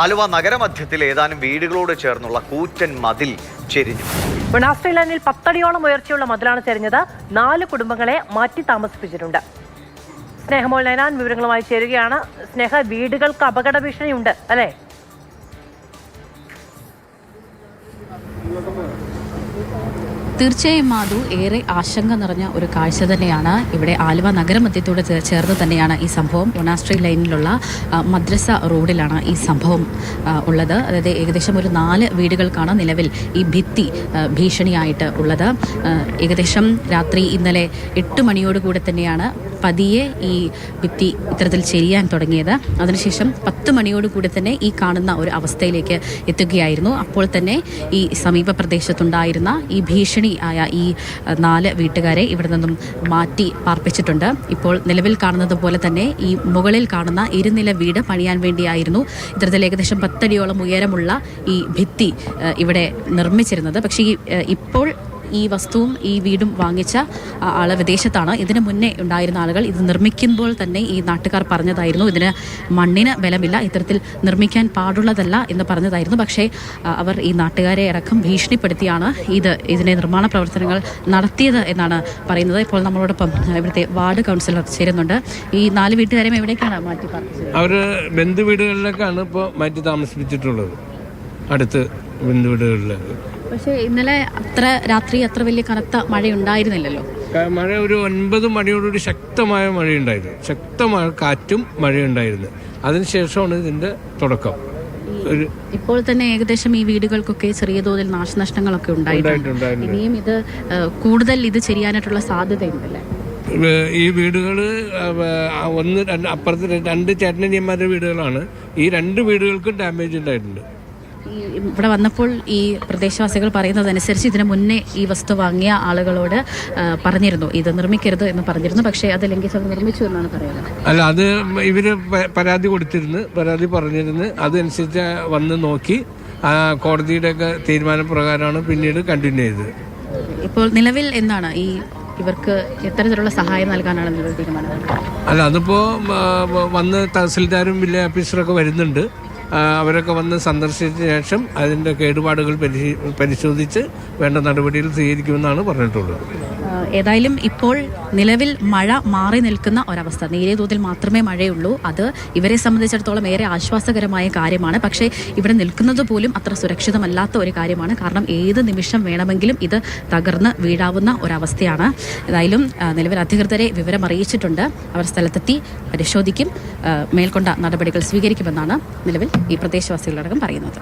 ആലുവ നഗരമധ്യത്തിൽ ഏതാനും വീടുകളോട് ചേർന്നുള്ള കൂറ്റൻ മതിൽ ചെരിഞ്ഞു. ബൊണാസ്ട്രി ലൈനിൽ പത്തടിയോളം ഉയർച്ചയുള്ള മതിലാണ് ചെരിഞ്ഞത്. നാല് കുടുംബങ്ങളെ മാറ്റി താമസിപ്പിച്ചിട്ടുണ്ട്. സ്നേഹമോൾ നയനാൻ വിവരങ്ങളുമായി ചേരുകയാണ്. സ്നേഹ വീടുകൾക്ക് അപകട ഭീഷണിയുണ്ട് അല്ലേ? തീർച്ചയായും മാധു ഏറെ ആശങ്ക നിറഞ്ഞ ഒരു കാഴ്ച തന്നെയാണ് ഇവിടെ ആലുവ നഗരമധ്യത്തോട് ചേർന്ന് തന്നെയാണ് ഈ സംഭവം. ഒണാസ്ട്രി ലൈനിലുള്ള മദ്രസ റോഡിലാണ് ഈ സംഭവം ഉള്ളത്. അതായത് ഏകദേശം ഒരു നാല് വീടുകൾക്കാണ് നിലവിൽ ഈ ഭിത്തി ഭീഷണിയായിട്ട് ഉള്ളത്. ഏകദേശം രാത്രി ഇന്നലെ എട്ട് മണിയോടുകൂടെ തന്നെയാണ് പതിയെ ഈ ഭിത്തി ഇത്തരത്തിൽ ചെരിയാൻ തുടങ്ങിയത്. അതിനുശേഷം പത്ത് മണിയോട് കൂടി തന്നെ ഈ കാണുന്ന ഒരു അവസ്ഥയിലേക്ക് എത്തുകയായിരുന്നു. അപ്പോൾ തന്നെ ഈ സമീപ പ്രദേശത്തുണ്ടായിരുന്ന ഈ ഭീഷണി ആയ ഈ നാല് വീട്ടുകാരെ ഇവിടെ നിന്നും മാറ്റി പാർപ്പിച്ചിട്ടുണ്ട്. ഇപ്പോൾ നിലവിൽ കാണുന്നത് പോലെ തന്നെ ഈ മുകളിൽ കാണുന്ന ഇരുനില വീട് പണിയാൻ വേണ്ടിയായിരുന്നു. ഇത്തരത്തിൽ ഏകദേശം പത്തടിയോളം ഉയരമുള്ള ഈ ഭിത്തി ഇവിടെ നിർമ്മിച്ചിരുന്നത്. പക്ഷേ ഈ ഇപ്പോൾ ഈ വസ്തുവും ഈ വീടും വാങ്ങിച്ച ആൾ വിദേശത്താണ്. ഇതിനു മുന്നേ ഉണ്ടായിരുന്ന ആളുകൾ ഇത് നിർമ്മിക്കുമ്പോൾ തന്നെ ഈ നാട്ടുകാർ പറഞ്ഞതായിരുന്നു. ഇതിന് മണ്ണിന് ബലമില്ല ഇത്തരത്തിൽ നിർമ്മിക്കാൻ പാടുള്ളതല്ല എന്ന് പറഞ്ഞതായിരുന്നു. പക്ഷേ അവർ ഈ നാട്ടുകാരെ ഇറക്കം ഭീഷണിപ്പെടുത്തിയാണ് ഇത് ഇതിന്റെ നിർമ്മാണ പ്രവർത്തനങ്ങൾ നടത്തിയത് എന്നാണ് പറയുന്നത്. ഇപ്പോൾ നമ്മളോടൊപ്പം ഇവിടുത്തെ വാർഡ് കൗൺസിലർ ചേരുന്നുണ്ട്. ഈ നാല് വീട്ടുകാരെയും എവിടേക്കാണ് മാറ്റി അവർ ബന്ധു വീടുകളിലേക്കാണ് ഇപ്പോൾ മാറ്റി താമസിപ്പിച്ചിട്ടുള്ളത്. അടുത്ത് വീടുകളിലേക്ക് പക്ഷേ ഇന്നലെ അത്ര രാത്രി അത്ര വലിയ കനത്ത മഴ ഉണ്ടായിരുന്നില്ലല്ലോ മഴ ഒരു ഒൻപത് മണിയോടുകൂടി ശക്തമായ മഴയുണ്ടായിരുന്നു. ശക്തമായ കാറ്റും മഴയുണ്ടായിരുന്നു. അതിനുശേഷമാണ് ഇതിന്റെ തുടക്കം. ഇപ്പോൾ തന്നെ ഏകദേശം ഈ വീടുകൾക്കൊക്കെ ചെറിയ തോതിൽ നാശനഷ്ടങ്ങളൊക്കെ ഉണ്ടായിട്ടുണ്ട്. ഇനിയും ഇത് കൂടുതൽ ഇത് ചെയ്യാനായിട്ടുള്ള സാധ്യതയുണ്ടല്ലേ? ഈ വീടുകൾ ഒന്ന് അപ്പുറത്ത് രണ്ട് ചേട്ടനിയന്മാരുടെ വീടുകളാണ്. ഈ രണ്ട് വീടുകൾക്കും ഡാമേജ് ഉണ്ടായിട്ടുണ്ട്. ഇവിടെ വന്നപ്പോൾ ഈ പ്രദേശവാസികൾ പറയുന്നതനുസരിച്ച് ഇതിനു മുന്നേ ഈ വസ്തു വാങ്ങിയ ആളുകളോട് പറഞ്ഞിരുന്നു. ഇത് നിർമ്മിക്കരുത് എന്ന് പറഞ്ഞിരുന്നു. പക്ഷേ അത് ലംഘിച്ചത് നിർമ്മിച്ചു എന്നാണ് പറയുന്നത്. അല്ല അത് ഇവർ പരാതി കൊടുത്തിരുന്നു. പരാതി പറഞ്ഞിരുന്നു. അതനുസരിച്ച് വന്ന് നോക്കി കോടതിയുടെ കോടതിയുടെയൊക്കെ തീരുമാനപ്രകാരമാണ് പിന്നീട് കണ്ടിന്യൂ ചെയ്തത്. ഇപ്പോൾ നിലവിൽ എന്താണ്? ഈ ഇവർക്ക് എത്തരത്തിലുള്ള സഹായം നൽകാനാണ് നിങ്ങൾ തീരുമാനം അല്ല അതിപ്പോ വന്ന് തഹസിൽദാരും വില്ലേജ് ഓഫീസറൊക്കെ വരുന്നുണ്ട്. അവരൊക്കെ വന്ന് സന്ദർശിച്ച ശേഷം അതിന്റെ കേടുപാടുകൾ പരിശോധിച്ച് വേണ്ട നടപടികൾ സ്വീകരിക്കുമെന്നാണ് പറഞ്ഞിട്ടുള്ളത്. ഏതായാലും ഇപ്പോൾ നിലവിൽ മഴ മാറി നിൽക്കുന്ന ഒരവസ്ഥ. നേരിയ തോതിൽ മാത്രമേ മഴയുള്ളൂ. അത് ഇവരെ സംബന്ധിച്ചിടത്തോളം ഏറെ ആശ്വാസകരമായ കാര്യമാണ്. പക്ഷേ ഇവിടെ നിൽക്കുന്നത് പോലും അത്ര സുരക്ഷിതമല്ലാത്ത ഒരു കാര്യമാണ്. കാരണം ഏത് നിമിഷം വേണമെങ്കിലും ഇത് തകർന്ന് വീഴാവുന്ന ഒരവസ്ഥയാണ്. ഏതായാലും നിലവിൽ അധികൃതരെ വിവരം അറിയിച്ചിട്ടുണ്ട്. അവർ സ്ഥലത്തെത്തി പരിശോധിക്കും. മേൽക്കൊണ്ട നടപടികൾ സ്വീകരിക്കുമെന്നാണ് നിലവിൽ ഈ പ്രദേശവാസികളടക്കം പറയുന്നത്.